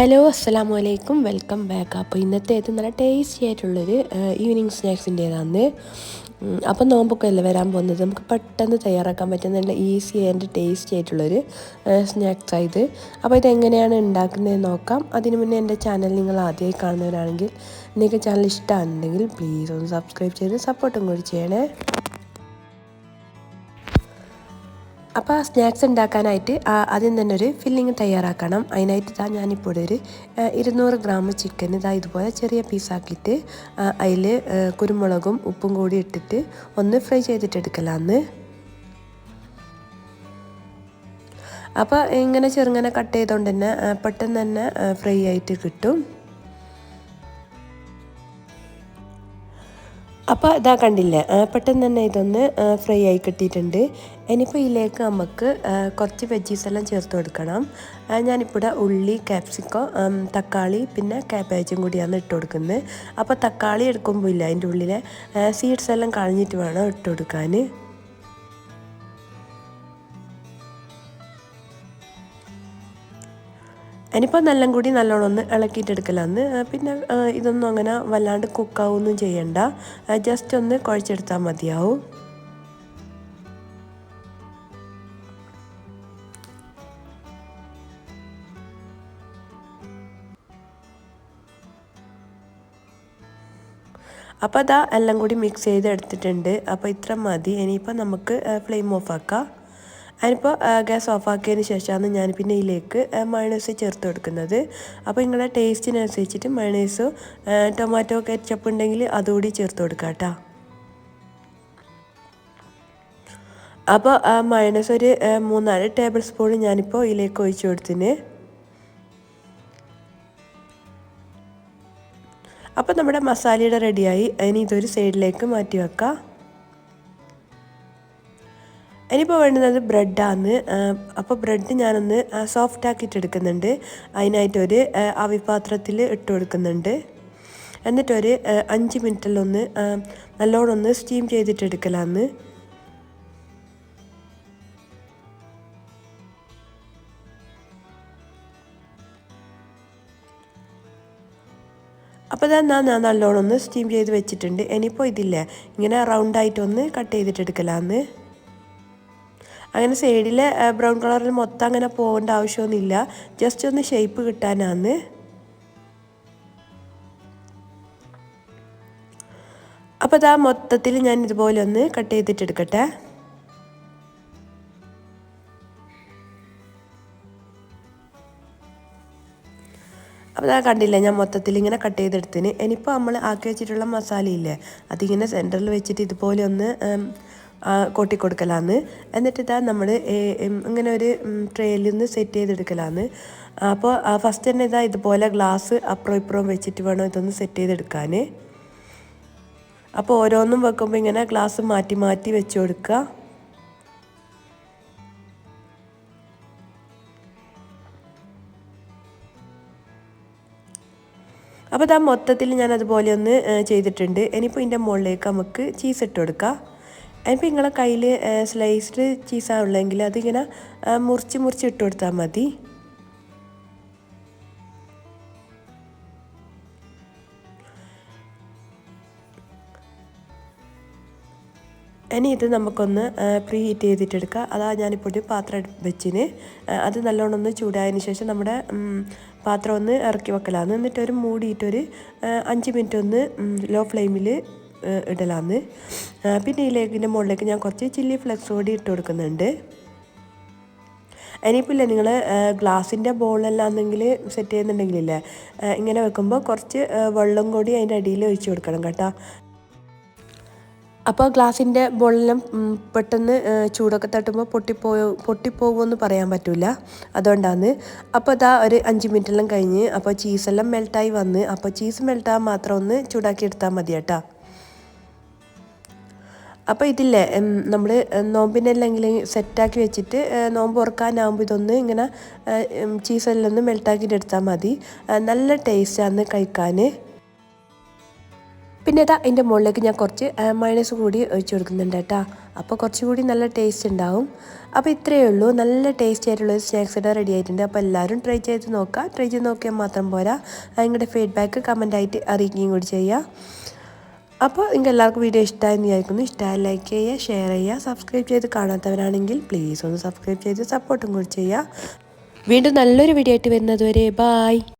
Hello അസ്സലാമു അലൈക്കും welcome back. അപ്പോൾ ഇന്നത്തെ ഏത് നല്ല ടേസ്റ്റി ആയിട്ടുള്ളൊരു ഈവനിങ് സ്നാക്സിന്റേതാണ് അപ്പം നോമ്പൊക്കെ അല്ലേ വരാൻ പോകുന്നത്. നമുക്ക് പെട്ടെന്ന് തയ്യാറാക്കാൻ പറ്റുന്ന നല്ല ഈസി ആൻഡ് ടേസ്റ്റി ആയിട്ടുള്ളൊരു സ്നാക്സ് ഇത്. അപ്പോൾ ഇതെങ്ങനെയാണ് ഉണ്ടാക്കുന്നത് നോക്കാം. അതിന് മുന്നേ എന്റെ ചാനൽ നിങ്ങൾ ആദ്യമായി കാണുന്നവരാണെങ്കിൽ നിങ്ങൾക്ക് ചാനൽ ഇഷ്ടമാണെന്നുണ്ടെങ്കിൽ പ്ലീസ് ഒന്ന് സബ്സ്ക്രൈബ് ചെയ്ത് സപ്പോർട്ടും കൂടി ചെയ്യണേ. അപ്പോൾ ആ സ്നാക്സ് ഉണ്ടാക്കാനായിട്ട് ആദ്യം തന്നെ ഒരു ഫില്ലിങ് തയ്യാറാക്കണം. അതിനായിട്ട് ഇതാ ഞാനിപ്പോൾ ഒരു ഇരുന്നൂറ് ഗ്രാം ചിക്കൻ ഇതാ ഇതുപോലെ ചെറിയ പീസാക്കിയിട്ട് അതിൽ കുരുമുളകും ഉപ്പും കൂടി ഇട്ടിട്ട് ഒന്ന് ഫ്രൈ ചെയ്തിട്ടെടുക്കലാന്ന് അപ്പോൾ ഇങ്ങനെ ചെറുങ്ങനെ കട്ട് ചെയ്തുകൊണ്ട് തന്നെ പെട്ടെന്ന് തന്നെ ഫ്രൈ ആയിട്ട് കിട്ടും. അപ്പോൾ ഇതാ കണ്ടില്ലേ പെട്ടെന്ന് തന്നെ ഇതൊന്ന് ഫ്രൈ ആയി കിട്ടിയിട്ടുണ്ട്. ഇനിയിപ്പോൾ ഇതിലേക്ക് നമുക്ക് കുറച്ച് വെജീസ് എല്ലാം ചേർത്ത് കൊടുക്കണം. ഞാനിപ്പോൾ ഉള്ളി ക്യാപ്സിക്കോ തക്കാളി പിന്നെ ക്യാബേജും കൂടിയാണ് ഇട്ട് കൊടുക്കുന്നത്. അപ്പോൾ തക്കാളി എടുക്കുമ്പോൾ ഇല്ല അതിന്റെ ഉള്ളിലെ സീഡ്സ് എല്ലാം കളഞ്ഞിട്ട് വേണം ഇട്ട് കൊടുക്കാൻ ഇനിയിപ്പോൾ നല്ല കൂടി നല്ലോണം ഒന്ന് ഇളക്കിയിട്ടെടുക്കലാന്ന്. പിന്നെ ഇതൊന്നും അങ്ങനെ വല്ലാണ്ട് കുക്കാവൊന്നും ചെയ്യണ്ട. ജസ്റ്റ് ഒന്ന് കുഴച്ചെടുത്താൽ മതിയാവും. അപ്പോൾ അതാ എല്ലാം കൂടി മിക്സ് ചെയ്ത് എടുത്തിട്ടുണ്ട് അപ്പോൾ ഇത്ര മതി. ഇനിയിപ്പോൾ നമുക്ക് ഫ്ലെയിം ഓഫ് ആക്കാം. അതിനിപ്പോൾ ഗ്യാസ് ഓഫാക്കിയതിന് ശേഷമാണ് ഞാൻ പിന്നെ ഇതിലേക്ക് മയണൈസ് ചേർത്ത് കൊടുക്കുന്നത്. അപ്പോൾ നിങ്ങളുടെ ടേസ്റ്റിനനുസരിച്ചിട്ട് മയണൈസോ ടൊമാറ്റോ കെച്ചപ്പ് ഉണ്ടെങ്കിൽ അതുകൂടി ചേർത്ത് കൊടുക്കാം കേട്ടോ അപ്പോൾ മയണൈസ് ഒരു മൂന്നാൽ ടേബിൾ സ്പൂൺ ഞാനിപ്പോൾ ഇതിലേക്ക് ഒഴിച്ചു കൊടുത്തിന്. അപ്പോൾ നമ്മുടെ മസാലയുടെ റെഡിയായി ഇനി ഇതൊരു സൈഡിലേക്ക് മാറ്റി വെക്കാം. ഇനിയിപ്പോൾ വേണ്ടുന്നത് ബ്രെഡാണ് അപ്പോൾ ബ്രെഡ് ഞാനൊന്ന് സോഫ്റ്റ് ആക്കിയിട്ട് എടുക്കുന്നുണ്ട്. അതിനായിട്ടൊരു അവിപാത്രത്തിൽ ഇട്ട് കൊടുക്കുന്നുണ്ട്. എന്നിട്ടൊരു അഞ്ച് മിനിറ്റിലൊന്ന് നല്ലോണം ഒന്ന് സ്റ്റീം ചെയ്തിട്ട് എടുക്കലാന്ന്. അപ്പോൾ ഇതാ ഞാൻ നല്ലോണം ഒന്ന് സ്റ്റീം ചെയ്ത് വെച്ചിട്ടുണ്ട്. ഇനിയിപ്പോൾ ഇതില്ല ഇങ്ങനെ റൗണ്ടായിട്ടൊന്ന് കട്ട് ചെയ്തിട്ട് എടുക്കലാന്ന്. അങ്ങനെ സൈഡിലെ ബ്രൗൺ കളറിൽ മൊത്തം അങ്ങനെ പോകേണ്ട ആവശ്യമൊന്നുമില്ല. ജസ്റ്റ് ഒന്ന് ഷേപ്പ് കിട്ടാനാണ് അപ്പോൾ ഇതാ മൊത്തത്തിൽ ഞാൻ ഇതുപോലെ ഒന്ന് കട്ട് ചെയ്തിട്ട് എടുക്കട്ടെ. അപ്പോൾ ഞാൻ കണ്ടില്ല ഞാൻ മൊത്തത്തിൽ ഇങ്ങനെ കട്ട് ചെയ്തെടുത്തിന് ഇനിയിപ്പോൾ നമ്മൾ ആക്കി വെച്ചിട്ടുള്ള മസാലയില്ലേ അതിങ്ങനെ സെന്ററിൽ വെച്ചിട്ട് ഇതുപോലെ ഒന്ന് കൊട്ടി കൊടുക്കലാന്ന് എന്നിട്ട് ഇതാ നമ്മൾ ഇങ്ങനെ ഒരു ട്രേയിൽ നിന്ന് സെറ്റ് ചെയ്തെടുക്കലാന്ന്. അപ്പോൾ ഫസ്റ്റ് തന്നെ ഇതാ ഇതുപോലെ ഗ്ലാസ് അപ്പുറം ഇപ്പുറം വെച്ചിട്ട് വേണം ഇതൊന്ന് സെറ്റ് ചെയ്തെടുക്കാൻ അപ്പോൾ ഓരോന്നും വെക്കുമ്പോൾ ഇങ്ങനെ ഗ്ലാസ് മാറ്റി മാറ്റി വെച്ച് കൊടുക്കുക അപ്പോൾ ഇതാ മൊത്തത്തിൽ ഞാൻ അതുപോലെ ഒന്ന് ചെയ്തിട്ടുണ്ട്. ഇനിയിപ്പോൾ ഇതിന്റെ മുകളിലേക്ക് നമുക്ക് ചീസ് ഇട്ട് കൊടുക്കാം അതിപ്പോൾ നിങ്ങളെ കയ്യിൽ സ്ലൈസ്ഡ് ചീസാണ് ഉള്ളതെങ്കിൽ അതിങ്ങനെ മുറിച്ച് മുറിച്ച് ഇട്ട് കൊടുത്താൽ മതി. ഇനി ഇത് നമുക്കൊന്ന് പ്രീ ഹീറ്റ് ചെയ്തിട്ടെടുക്കുക അതാ ഞാനിപ്പോൾ ഒരു പാത്രം വെച്ചിന്. അത് നല്ലോണം ഒന്ന് ചൂടായതിന് ശേഷം നമ്മുടെ പാത്രം ഒന്ന് ഇറക്കി വെക്കലാണ്. എന്നിട്ട് ഒരു മൂടിയിട്ടൊരു അഞ്ച് മിനിറ്റ് ഒന്ന് ലോ ഫ്ലെയിമിൽ ഇടലാന്ന്. പിന്നെ ഈ ഇതിലേക്കിന്റെ മുകളിലേക്ക് ഞാൻ കുറച്ച് ചില്ലി ഫ്ലെക്സ് കൂടി ഇട്ട് കൊടുക്കുന്നുണ്ട്. ഇനിയിപ്പോൾ ഇല്ല നിങ്ങൾ ഗ്ലാസിന്റെ ബോളല്ലാന്നെങ്കിൽ സെറ്റ് ചെയ്യുന്നുണ്ടെങ്കിലില്ലേ ഇങ്ങനെ വെക്കുമ്പോൾ കുറച്ച് വെള്ളം കൂടി അതിന്റെ അടിയിൽ ഒഴിച്ച് കൊടുക്കണം കേട്ടോ. അപ്പോൾ ഗ്ലാസിന്റെ ബോളെല്ലാം പെട്ടെന്ന് ചൂടൊക്കെ തട്ടുമ്പോൾ പൊട്ടിപ്പോയോ പൊട്ടിപ്പോകുമെന്ന് പറയാൻ പറ്റില്ല അതുകൊണ്ടാണ്. അപ്പോൾ അതാ ഒരു അഞ്ച് മിനിറ്റെല്ലാം കഴിഞ്ഞ് അപ്പോൾ ചീസെല്ലാം മെൽട്ടായി വന്ന് അപ്പോൾ ചീസ് മെൽട്ടാൻ മാത്രം ഒന്ന് ചൂടാക്കി എടുത്താൽ മതി കേട്ടോ. അപ്പോൾ ഇതില്ലേ നമ്മൾ നോമ്പിനെല്ലെങ്കിൽ സെറ്റാക്കി വെച്ചിട്ട് നോമ്പ് ഉറക്കാനാകുമ്പോൾ ഇതൊന്ന് ഇങ്ങനെ ചീസെല്ലാം ഒന്ന് മെൽട്ടാക്കിയിട്ട് എടുത്താൽ മതി. നല്ല ടേസ്റ്റാണ് കഴിക്കാൻ പിന്നെ ഇതാ അതിന്റെ മുകളിലേക്ക് ഞാൻ കുറച്ച് മയണൈസ് കൂടി ഒഴിച്ചു കൊടുക്കുന്നുണ്ട് കേട്ടോ. അപ്പോൾ കുറച്ചുകൂടി നല്ല ടേസ്റ്റ് ഉണ്ടാവും. അപ്പോൾ ഇത്രയേ ഉള്ളൂ. നല്ല ടേസ്റ്റ് ആയിട്ടുള്ള ഒരു സ്നാക്സ് ഇവിടെ റെഡി ആയിട്ടുണ്ട്. അപ്പോൾ എല്ലാവരും ട്രൈ ചെയ്ത് നോക്കുക ട്രൈ ചെയ്ത് നോക്കിയാൽ മാത്രം പോരാ. നിങ്ങളുടെ ഫീഡ്ബാക്ക് കമന്റായിട്ട് അറിയിക്കുകയും കൂടി ചെയ്യുക അപ്പോൾ നിങ്ങൾക്ക് എല്ലാവർക്കും വീഡിയോ ഇഷ്ടമായെന്ന് വിചാരിക്കുന്നു. ഇഷ്ടമായ ലൈക്ക് ചെയ്യുക ഷെയർ ചെയ്യുക സബ്സ്ക്രൈബ് ചെയ്ത് കാണാത്തവരാണെങ്കിൽ പ്ലീസ് ഒന്ന് സബ്സ്ക്രൈബ് ചെയ്ത് സപ്പോർട്ടും കൂടി ചെയ്യുക. വീണ്ടും നല്ലൊരു വീഡിയോ ആയിട്ട് വരുന്നതുവരെ ബായ്